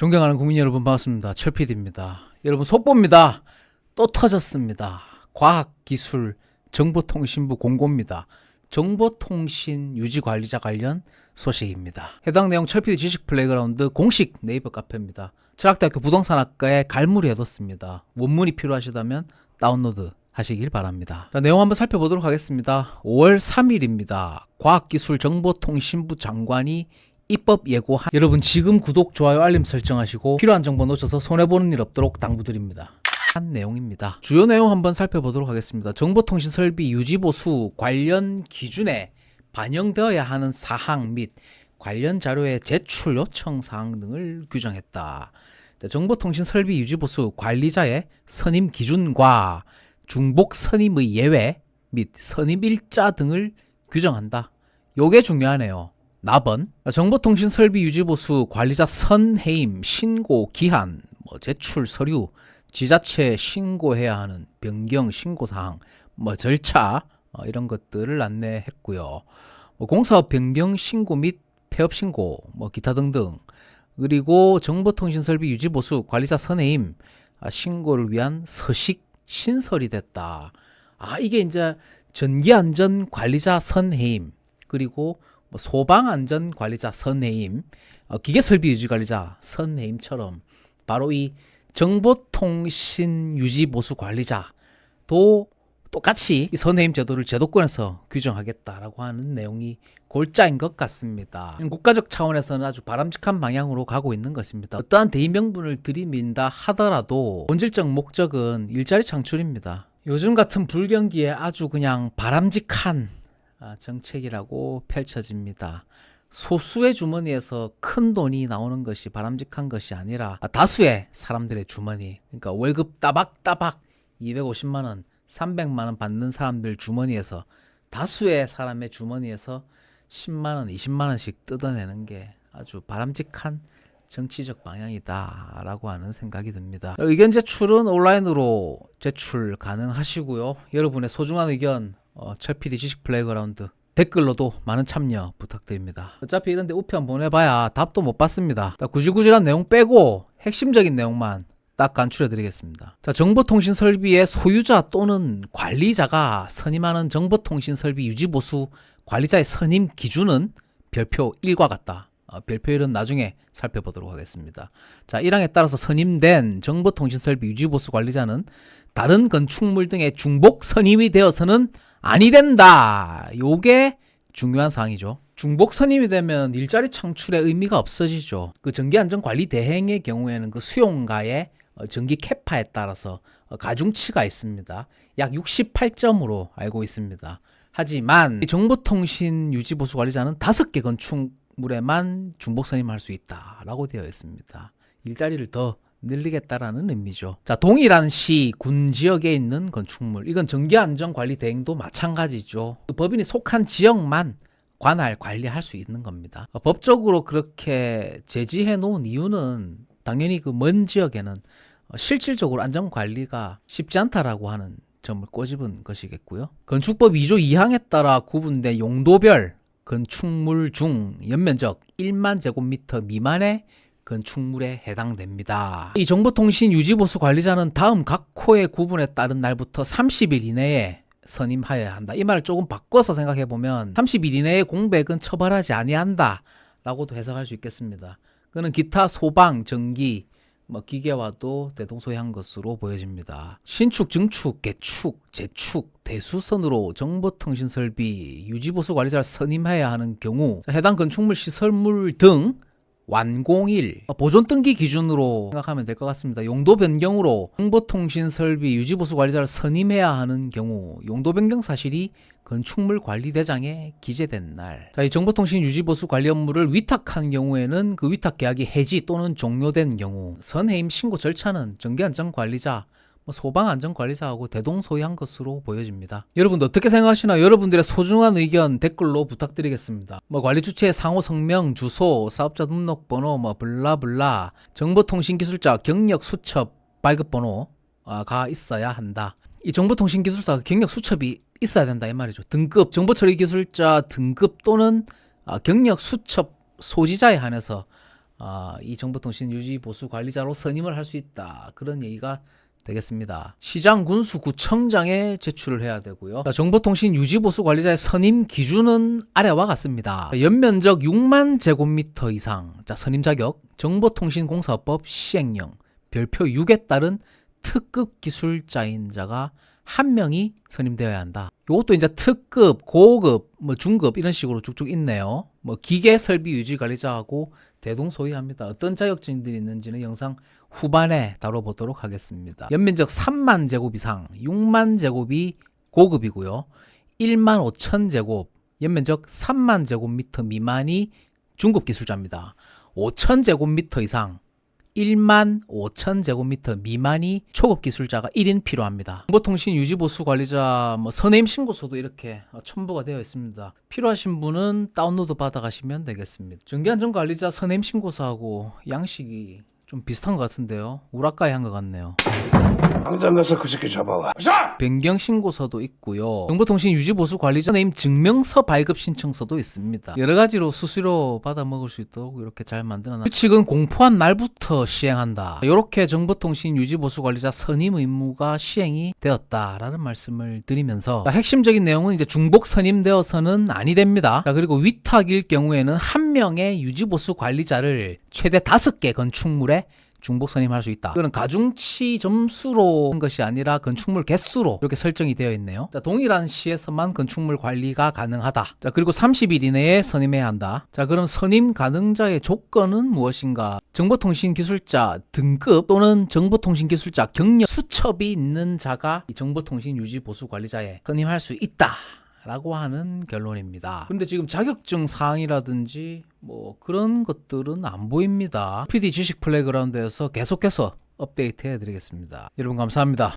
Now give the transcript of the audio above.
존경하는 국민 여러분 반갑습니다. 철PD입니다. 여러분 속보입니다. 또 터졌습니다. 과학기술 정보통신부 공고입니다. 정보통신 유지관리자 관련 소식입니다. 해당 내용 철PD 지식 플레이그라운드 공식 네이버 카페입니다. 철학대학교 부동산학과에 갈무리 해뒀습니다. 원문이 필요하시다면 다운로드 하시길 바랍니다. 자, 내용 한번 살펴보도록 하겠습니다. 5월 3일입니다. 과학기술정보통신부 장관이 입법 예고한 여러분 지금 구독, 좋아요, 알림 설정하시고 필요한 정보 놓쳐서 손해보는 일 없도록 당부드립니다. 한 내용입니다. 주요 내용 한번 살펴보도록 하겠습니다. 정보통신 설비 유지 보수 관련 기준에 반영되어야 하는 사항 및 관련 자료의 제출 요청 사항 등을 규정했다. 자, 정보통신 설비 유지 보수 관리자의 선임 기준과 중복 선임의 예외 및 선임 일자 등을 규정한다. 요게 중요하네요. 나번 정보통신 설비 유지 보수 관리자 선해임 신고 기한 뭐 제출 서류 지자체 신고해야 하는 변경 신고 사항 뭐 절차 어, 이런 것들을 안내했고요. 뭐 공사업 변경 신고 및 폐업 신고 뭐 기타 등등 그리고 정보통신 설비 유지 보수 관리자 선해임 아, 신고를 위한 서식 신설이 됐다. 아 이게 이제 전기 안전 관리자 선해임 그리고 뭐 소방안전관리자 선해임, 어, 기계설비유지관리자 선해임처럼 바로 이 정보통신 유지보수관리자도 똑같이 이 선해임 제도를 제도권에서 규정하겠다라고 하는 내용이 골자인 것 같습니다. 국가적 차원에서는 아주 바람직한 방향으로 가고 있는 것입니다. 어떠한 대의명분을 들이민다 하더라도 본질적 목적은 일자리 창출입니다. 요즘 같은 불경기에 아주 그냥 바람직한 아, 정책이라고 펼쳐집니다. 소수의 주머니에서 큰 돈이 나오는 것이 바람직한 것이 아니라 다수의 사람들의 주머니, 그러니까 월급 따박따박 250만 원, 300만 원 받는 사람들 주머니에서 다수의 사람의 주머니에서 10만 원, 20만 원씩 뜯어내는 게 아주 바람직한 정치적 방향이다라고 하는 생각이 듭니다. 의견 제출은 온라인으로 제출 가능하시고요. 여러분의 소중한 의견 어, 철PD 지식 플레이그라운드 댓글로도 많은 참여 부탁드립니다. 어차피 이런데 우편 보내봐야 답도 못 받습니다. 구질구질한 내용 빼고 핵심적인 내용만 딱 간추려드리겠습니다. 자, 정보통신 설비의 소유자 또는 관리자가 선임하는 정보통신 설비 유지보수 관리자의 선임 기준은 별표 1과 같다. 어, 별표일은 나중에 살펴보도록 하겠습니다. 자, 1항에 따라서 선임된 정보통신 설비 유지보수 관리자는 다른 건축물 등의 중복 선임이 되어서는 아니 된다. 요게 중요한 사항이죠. 중복 선임이 되면 일자리 창출의 의미가 없어지죠. 그 전기안전관리 대행의 경우에는 그 수용가의 어, 전기 캐파에 따라서 어, 가중치가 있습니다. 약 68점으로 알고 있습니다. 하지만 정보통신 유지보수 관리자는 다섯 개 건축물에만 중복 선임할 수 있다라고 되어 있습니다. 일자리를 더 늘리겠다라는 의미죠. 자, 동일한 시, 군 지역에 있는 건축물. 이건 전기안전관리 대행도 마찬가지죠. 그 법인이 속한 지역만 관할, 관리할 수 있는 겁니다. 어, 법적으로 그렇게 제지해 놓은 이유는 당연히 그 먼 지역에는 어, 실질적으로 안전관리가 쉽지 않다라고 하는 점을 꼬집은 것이겠고요. 건축법 2조 2항에 따라 구분된 용도별 건축물 중 연면적 1만 제곱미터 미만의 건축물에 해당됩니다. 이 정보통신 유지보수 관리자는 다음 각 호의 구분에 따른 날부터 30일 이내에 선임하여야 한다. 이 말을 조금 바꿔서 생각해 보면 30일 이내에 공백은 처벌하지 아니한다. 라고도 해석할 수 있겠습니다. 그는 기타 소방, 전기, 뭐 기계와도 대동소이한 것으로 보여집니다. 신축, 증축, 개축, 재축, 대수선으로 정보통신 설비, 유지보수 관리자를 선임해야 하는 경우 해당 건축물 시설물 등 완공일 보존 등기 기준으로 생각하면 될 것 같습니다. 용도 변경으로 정보통신 설비 유지 보수 관리자를 선임해야 하는 경우 용도 변경 사실이 건축물 관리 대장에 기재된 날. 자, 이 정보통신 유지보수 관리 업무를 위탁한 경우에는 그 위탁 계약이 해지 또는 종료된 경우 선해임 신고 절차는 전기안전 관리자 뭐 소방안전관리사하고 대동소이한 것으로 보여집니다. 여러분 어떻게 생각하시나요? 여러분들의 소중한 의견 댓글로 부탁드리겠습니다. 뭐 관리 주체의 상호 성명, 주소, 사업자 등록번호, 뭐 블라블라, 정보통신기술자 경력 수첩 발급번호가 있어야 한다. 이 정보통신기술사 경력 수첩이 있어야 된다 이 말이죠. 등급 정보처리기술자 등급 또는 아, 경력 수첩 소지자에 한해서 아, 이 정보통신 유지 보수 관리자로 선임을 할 수 있다. 그런 얘기가 되겠습니다. 시장 군수 구청장에 제출을 해야 되고요. 자, 정보통신 유지 보수 관리자의 선임 기준은 아래와 같습니다. 연면적 6만 제곱미터 이상. 자, 선임 자격 정보통신공사법 시행령 별표 6에 따른 특급 기술자인 자가 한 명이 선임되어야 한다. 이것도 이제 특급, 고급, 뭐 중급 이런 식으로 쭉쭉 있네요. 뭐 기계 설비 유지 관리자하고 대동소이합니다. 어떤 자격증들이 있는지는 영상 후반에 다뤄보도록 하겠습니다. 연면적 3만 제곱 이상, 6만 제곱이 고급이고요. 1만 5천 제곱, 연면적 3만 제곱미터 미만이 중급 기술자입니다. 5천 제곱미터 이상, 1만 5천 제곱미터 미만이 초급 기술자가 1인 필요합니다. 정보통신 유지보수 관리자 뭐 선임 신고서도 이렇게 첨부가 되어 있습니다. 필요하신 분은 다운로드 받아가시면 되겠습니다. 정기안전 관리자 선임 신고서하고 양식이 좀 비슷한 것 같은데요. 우라카이 한 것 같네요. 당장 가서 그 새끼 잡아와. 자! 변경 신고서도 있고요. 정보통신 유지보수 관리자 네임 증명서 발급 신청서도 있습니다. 여러 가지로 수수료 받아 먹을 수 있도록 이렇게 잘 만들어놨. 규칙은 공포한 날부터 시행한다. 이렇게 정보통신 유지보수 관리자 선임 의무가 시행이 되었다라는 말씀을 드리면서 자, 핵심적인 내용은 이제 중복 선임되어서는 아니 됩니다. 자, 그리고 위탁일 경우에는 한 명의 유지보수 관리자를 최대 다섯 개 건축물에 중복 선임할 수 있다. 이거는 가중치 점수로 한 것이 아니라 건축물 개수로 이렇게 설정이 되어 있네요. 자, 동일한 시에서만 건축물 관리가 가능하다. 자, 그리고 30일 이내에 선임해야 한다. 자, 그럼 선임 가능자의 조건은 무엇인가? 정보통신 기술자 등급 또는 정보통신 기술자 경력 수첩이 있는 자가 이 정보통신 유지 보수 관리자에 선임할 수 있다. 라고 하는 결론입니다. 근데 지금 자격증 사항이라든지 뭐 그런 것들은 안 보입니다. PD 지식 플레이그라운드에서 계속해서 업데이트 해드리겠습니다. 여러분 감사합니다.